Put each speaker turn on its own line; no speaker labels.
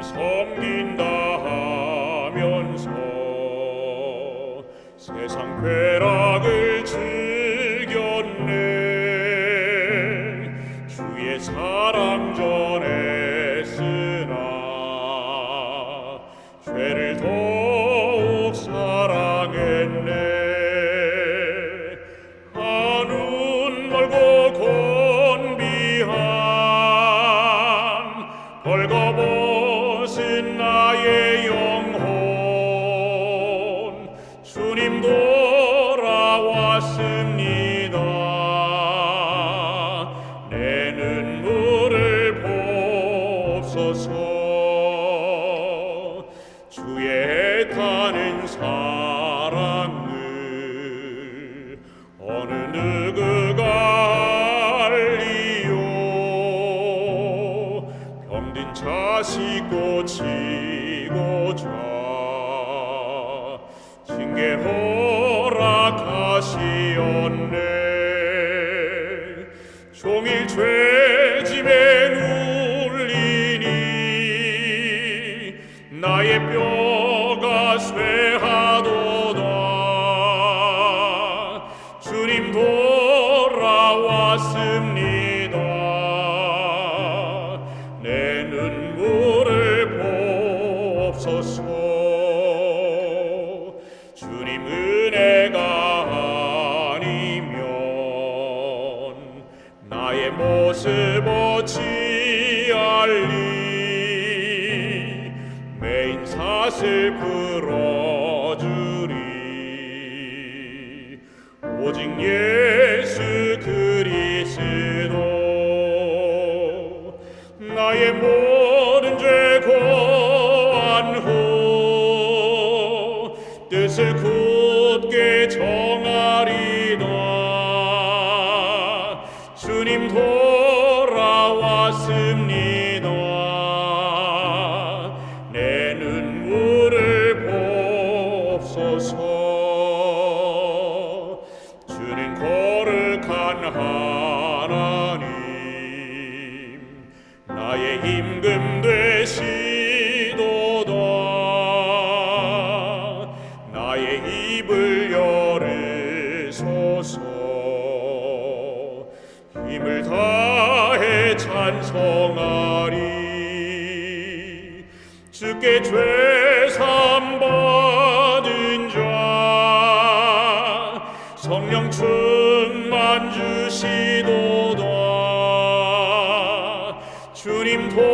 섬긴다 하면서 세상 쾌락을 즐겼네. 주의 사랑 전했 주의 타는 사랑을 어느 누구가 알리요? 병든 자식 고치고 자. 징계 허락하시었네. 종일 죄 내 눈물을 보옵소서. 주님 은혜가 아니면 나의 모습 어찌알리? 메인 사슬 풀어주리. 오직 예 모든 죄 고안호 뜻을 굳게 정하리다 주님 돌아왔습니다 내 눈물을 보옵소서. 주는 거룩한 하 힘을 다해 찬송하리. 주께 죄삼 받은 자 성령 충만 주시도다. 주님 돌아왔습니다